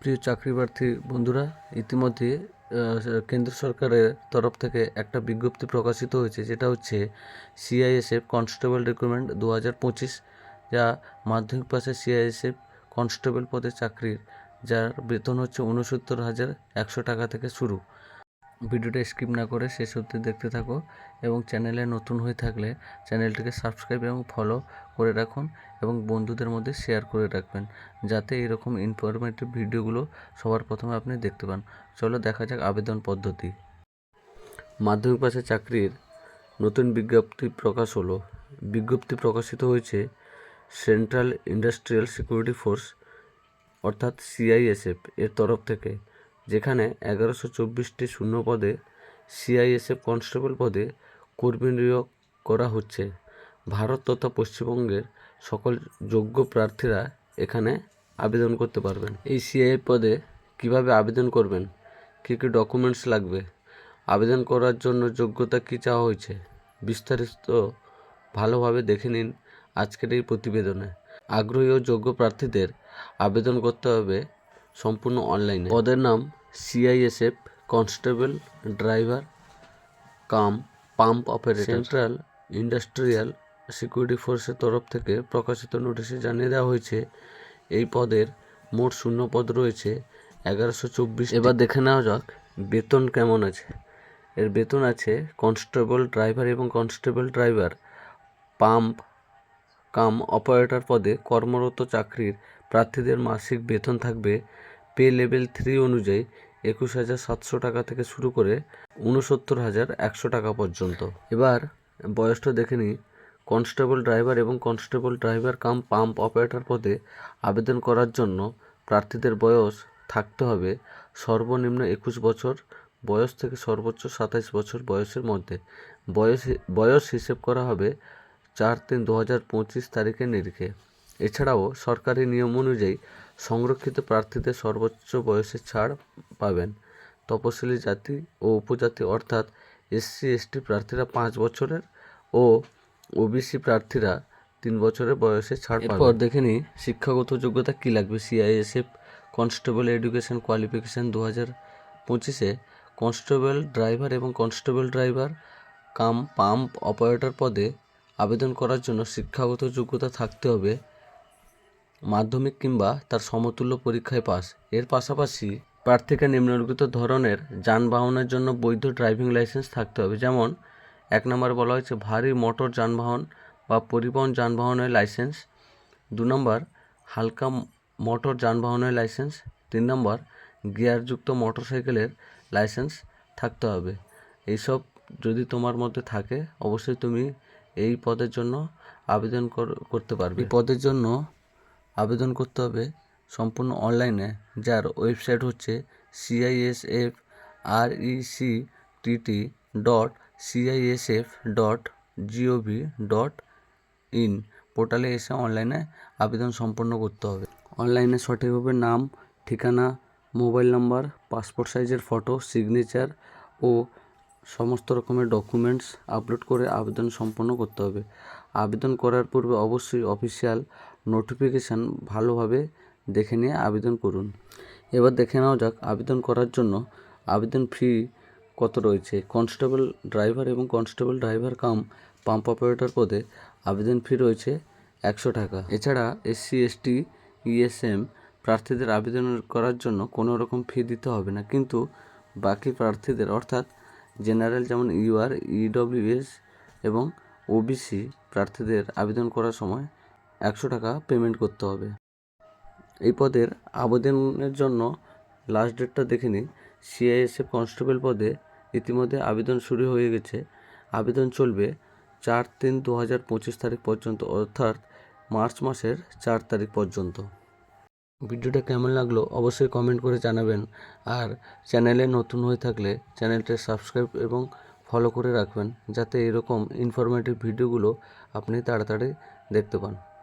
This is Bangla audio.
প্রিয় চাকরি প্রার্থী বন্ধুরা, ইতিমধ্যে কেন্দ্র সরকারের তরফ থেকে একটা বিজ্ঞপ্তি প্রকাশিত হয়েছে, যেটা হচ্ছে সিআইএসএফ কনস্টেবল রিক্রুটমেন্ট দু হাজার পঁচিশ, যা মাধ্যমিক পাশে সিআইএসএফ কনস্টেবল পদে চাকরির, যার বেতন হচ্ছে ঊনসত্তর হাজার একশো টাকা থেকে শুরু। ভিডিওটা স্কিপ না করে শেষ অবধি দেখতে থাকো এবং চ্যানেলে নতুন হয়ে থাকলে চ্যানেলটিকে সাবস্ক্রাইব এবং ফলো করে রাখুন এবং বন্ধুদের মধ্যে শেয়ার করে রাখবেন, যাতে এরকম ইনফরমেটিভ ভিডিওগুলো সবার প্রথমে আপনি দেখতে পান। চলো দেখা যাক আবেদন পদ্ধতি। মাধ্যমিক পাশে চাকরির নতুন বিজ্ঞপ্তি প্রকাশ হলো। বিজ্ঞপ্তি প্রকাশিত হয়েছে সেন্ট্রাল ইন্ডাস্ট্রিয়াল সিকিউরিটি ফোর্স অর্থাৎ সিআইএসএফ এর তরফ থেকে। যেখানে এগারোশো চব্বিশটি শূন্য পদে সিআইএসএফ কনস্টেবল পদে কর্মী নিয়োগ করা হচ্ছে। ভারত তথা পশ্চিমবঙ্গের সকল যোগ্য প্রার্থীরা এখানে আবেদন করতে পারবেন। এই সিআই পদে কীভাবে আবেদন করবেন? কী কী ডকুমেন্টস লাগবে? আবেদন করার জন্য যোগ্যতা কী চাওয়া হয়েছে? বিস্তারিত ভালোভাবে দেখে নিন আজকের এই প্রতিবেদনে। আগ্রহী ও যোগ্য প্রার্থীদের আবেদন করতে হবে সম্পূর্ণ অনলাইনে পদের নাম CISF constable driver cum pump operator central industrial security ফোর্সের তরফ থেকে প্রকাশিত নোটিশে জানিয়ে দেওয়া হয়েছে, এই পদের মোট শূন্য পদ রয়েছে এগারোশো চব্বিশ এবার দেখে নেওয়া যাক, বেতন কেমন আছে? এর বেতন আছে কনস্টেবল ড্রাইভার এবং constable driver pump cum operator পদে কর্মরত চাকরির প্রার্থীদের মাসিক বেতন থাকবে পে লেভেল থ্রি অনুযায়ী একুশ হাজার সাতশো টাকা থেকে শুরু করে উনসত্তর হাজার একশো টাকা পর্যন্ত। এবার বয়সটা দেখে নিই। কনস্টেবল ড্রাইভার এবং constable driver cum pump operator পদে আবেদন করার জন্য প্রার্থীদের বয়স থাকতে হবে সর্বনিম্ন একুশ বছর, বয়স থেকে সর্বোচ্চ সাতাইশ বছর বয়সের মধ্যে। বয়স বয়স হিসেব করা হবে চার তিন দু হাজার পঁচিশ তারিখের নিরিখে। এছাড়াও সরকারি নিয়ম অনুযায়ী সংরক্ষিত প্রার্থীদের সর্বোচ্চ বয়সের ছাড় পাবেন। তপশিলি জাতি ও উপজাতি অর্থাৎ এসসি, এসটি প্রার্থীরা পাঁচ বছরের ও ওবিসি প্রার্থীরা তিন বছরের বয়সে ছাড় পাবেন। এরপর দেখে নিই শিক্ষাগত যোগ্যতা কী লাগবে? সিআইএসএফ, কনস্টেবল এডুকেশন কোয়ালিফিকেশান দু হাজার পঁচিশে কনস্টেবল ড্রাইভার এবং constable driver cum pump operator পদে আবেদন করার জন্য শিক্ষাগত যোগ্যতা থাকতে হবে। মাধ্যমিক কিংবা তার সমতুল্য পরীক্ষায় পাস। এর পাশাপাশি প্রার্থীকে নিম্নলিখিত ধরনের যানবাহনের জন্য বৈধ ড্রাইভিং লাইসেন্স থাকতে হবে। যেমন, এক নম্বর বলা হয়েছে ভারী মোটর যানবাহন বা পরিবহন যানবাহনের লাইসেন্স। দু নম্বর, হালকা মোটর যানবাহনের লাইসেন্স। তিন নম্বর, গিয়ারযুক্ত মোটরসাইকেলের লাইসেন্স থাকতে হবে। এইসব যদি তোমার মধ্যে থাকে, অবশ্যই তুমি এই পদের জন্য আবেদন কর- করতে পারবে। এই পদের জন্য আবেদন করতে হবে। সম্পূর্ণ অনলাইনে, যার ওয়েবসাইট হচ্ছে CISF R EC TT dot CISF dot GOV dot in পোর্টালে এসে অনলাইনে আবেদন সম্পন্ন করতে হবে। অনলাইনে সঠিকভাবে নাম, ঠিকানা, মোবাইল নাম্বার, পাসপোর্ট সাইজের ফটো, সিগনেচার ও সমস্ত রকমের ডকুমেন্টস আপলোড করে আবেদন সম্পন্ন করতে হবে। আবেদন করার পূর্বে অবশ্যই অফিসিয়াল নোটিফিকেশান ভালোভাবে দেখে নিয়ে আবেদন করুন। এবার দেখে নেওয়া যাক আবেদন করার জন্য আবেদন ফি কত রয়েছে। কনস্টেবল ড্রাইভার এবং constable driver cum pump operator পদে আবেদন ফি রয়েছে একশো টাকা। এছাড়া এসসি এসটি ইএসএম প্রার্থীদের আবেদন করার জন্য কোনো রকম ফি দিতে হবে না। কিন্তু বাকি প্রার্থীদের অর্থাৎ জেনারেল যেমন ইউআর ইডব্লিউএস এবং ওবিসি প্রার্থীদের আবেদন করার সময় একশো টাকা পেমেন্ট করতে হবে। এই পদের আবেদনের জন্য লাস্ট ডেটটা দেখে নিন। সিআইএসএফ কনস্টেবল পদে ইতিমধ্যে আবেদন শুরু হয়ে গেছে। আবেদন চলবে চার তিন দু হাজার পঁচিশ তারিখ পর্যন্ত, অর্থাৎ মার্চ মাসের চার তারিখ পর্যন্ত। ভিডিওটা কেমন লাগল অবশ্যই কমেন্ট করে জানাবেন। আর চ্যানেলে নতুন হয়ে থাকলে চ্যানেলটা সাবস্ক্রাইব এবং ফলো করে রাখবেন, যাতে এরকম ইনফরমেটিভ ভিডিওগুলো আপনি তাড়াতাড়ি দেখতে পান।